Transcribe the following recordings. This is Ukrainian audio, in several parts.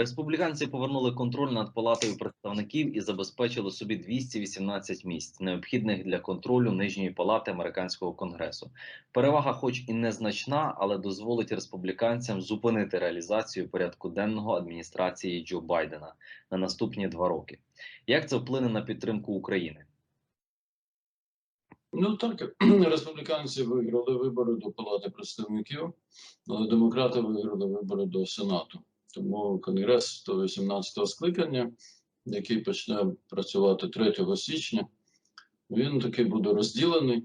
Республіканці повернули контроль над палатою представників і забезпечили собі 218 місць, необхідних для контролю нижньої палати американського конгресу. Перевага, хоч і незначна, але дозволить республіканцям зупинити реалізацію порядку денного адміністрації Джо Байдена на наступні два роки. Як це вплине на підтримку України? Ну так, республіканці виграли вибори до Палати представників, але демократи виграли вибори до Сенату. Тому Конгрес 118-го скликання, який почне працювати 3 січня, він таки буде розділений,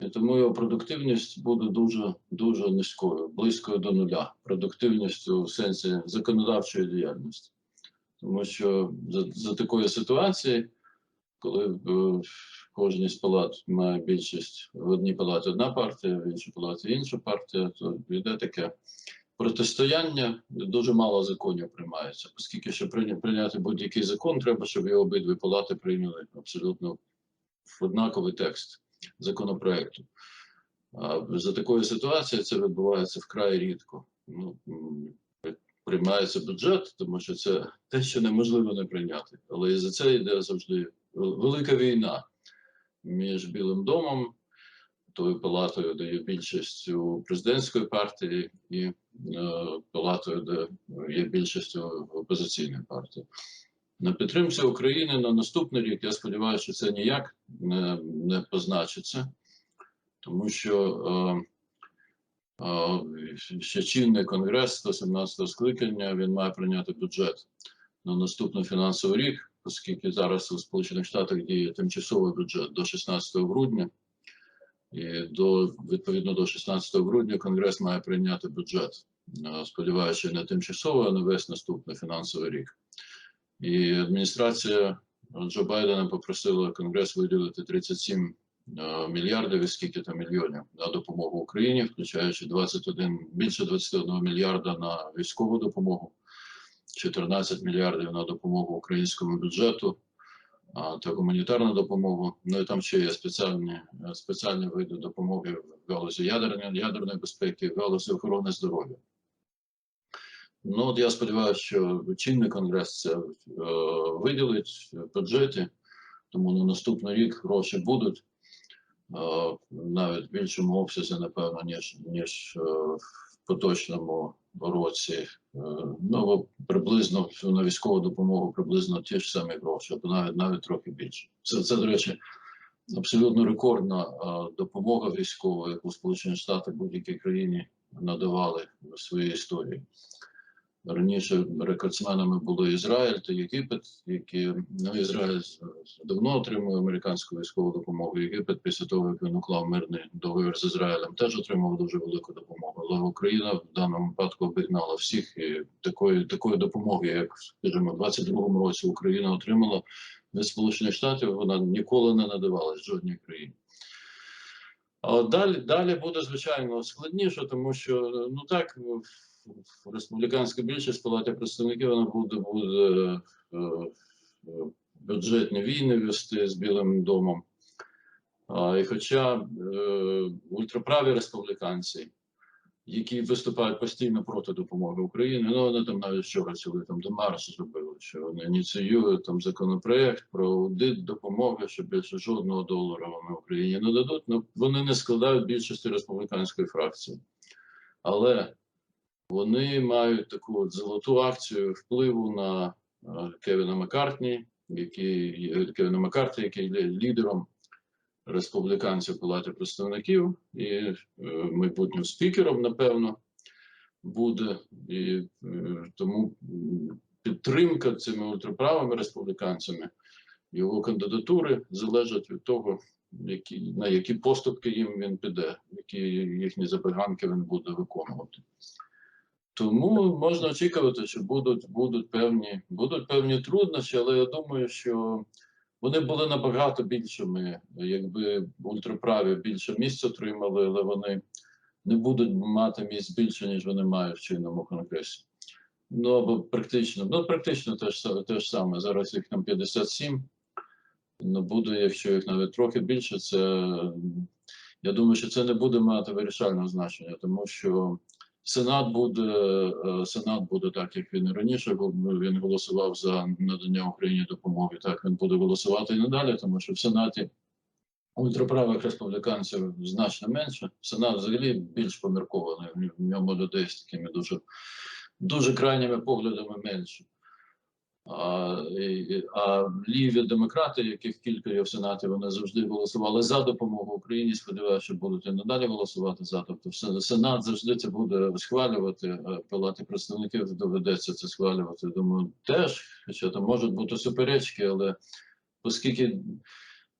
і тому його продуктивність буде дуже дуже низькою, близькою до нуля. Продуктивність у сенсі законодавчої діяльності. Тому що за, за такої ситуації, коли е, в кожній з палат має більшість в одній палаті одна партія, в іншій палаті інша партія, то йде таке протистояння. Дуже мало законів приймається, оскільки щоб прийня- прийняти будь-який закон, треба, щоб його обидві палати прийняли абсолютно однаковий текст законопроекту. А за такої ситуації це відбувається вкрай рідко. Ну, приймається бюджет, тому що це те, що неможливо не прийняти. Але і за це йде завжди велика війна між Білим домом, тою палатою, де є більшість у президентської партії, і е, палатою, де є більшість у опозиційної партії. На підтримці України на наступний рік, я сподіваюся, що це ніяк не, не позначиться, тому що е, е, ще чинний конгрес 117 скликання він має прийняти бюджет на наступний фінансовий рік, оскільки зараз у Сполучених Штатах діє тимчасовий бюджет до 16 грудня. І до відповідно до 16 грудня Конгрес має прийняти бюджет. Е, Сподіваюся, не тимчасово, а на весь наступний фінансовий рік. І адміністрація Джо Байдена попросила Конгрес виділити 37 е, мільярдів і скільки там мільйонів на допомогу Україні, включаючи 21, більше 21 мільярда на військову допомогу, 14 мільярдів на допомогу українському бюджету та гуманітарну допомогу. Ну і там ще є спеціальні, е, спеціальні види допомоги в галузі ядерної, ядерної безпеки, в галузі охорони здоров'я. Ну, от я сподіваюся, що чинний конгрес це е, виділить в тому на наступний рік гроші будуть е, навіть в більшому обсязі, напевно, ніж, ніж в поточному році. Е, ну, приблизно на військову допомогу приблизно ті ж самі гроші, або навіть навіть трохи більше. Це, це до речі, абсолютно рекордна е, допомога військова, яку Сполучені Штати будь-якій країні надавали в своїй історії. Раніше рекордсменами були Ізраїль та Єгипет, які ну, Ізраїль давно отримує американську військову допомогу. Єгипет після того, як він уклав мирний договір з Ізраїлем, теж отримав дуже велику допомогу. Але Україна в даному випадку обігнала всіх і такої такої допомоги, як скажімо, в 22-му році Україна отримала від Сполучених Штатів, вона ніколи не надавалась жодній країні. А далі, далі буде звичайно складніше, тому що ну так республіканська більшість в палаті представників вона буде, буде е, е, бюджетні війни вести з Білим домом. І хоча е, ультраправі республіканці, які виступають постійно проти допомоги Україні, ну вони там навіть вчора цілий там демарш зробили, що вони ініціюють там законопроект про аудит допомоги, що більше жодного долара вони Україні не дадуть. Ну вони не складають більшості республіканської фракції. Але вони мають таку от золоту акцію впливу на е, Кевіна Маккартні, який Кевіна Маккарті, який є лідером республіканців в Палаті представників і е, майбутнім спікером, напевно, буде. І е, тому підтримка цими ультраправими республіканцями, його кандидатури залежать від того, які, на які поступки їм він піде, які їхні забаганки він буде виконувати. Тому можна очікувати, що будуть, будуть, певні, будуть певні труднощі, але я думаю, що вони були набагато більшими, якби ультраправі більше місць отримали, але вони не будуть мати місць більше, ніж вони мають в чинному конгресі. Ну або практично, ну практично те ж, те ж саме. Зараз їх там 57. Ну буде, якщо їх навіть трохи більше, це я думаю, що це не буде мати вирішального значення, тому що Сенат буде, е, Сенат буде так, як він і раніше. Він голосував за надання Україні допомоги. Так він буде голосувати і надалі, тому що в Сенаті ультраправих республіканців значно менше. Сенат взагалі більш поміркований. В ньому людей з такими дуже, дуже крайніми поглядами менше. А, ліві демократи, яких кілька є в Сенаті, вони завжди голосували за допомогу Україні. Сподіваюся, що будуть і надалі голосувати за. Тобто, Сенат завжди це буде схвалювати. Палати представників доведеться це схвалювати. Думаю, теж, хоча там можуть бути суперечки, але оскільки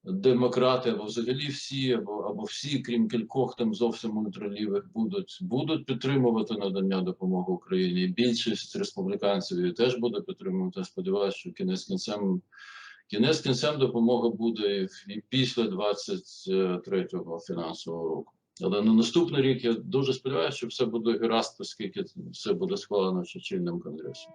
демократи або взагалі всі, або, або всі, крім кількох там зовсім ультралівих, будуть, будуть підтримувати надання допомоги Україні. Більшість республіканців її теж буде підтримувати. Сподіваюся, що кінець кінцем кінець кінцем допомога буде і, після 23-го фінансового року. Але на наступний рік я дуже сподіваюся, що все буде гаразд, оскільки все буде схвалено ще чинним конгресом.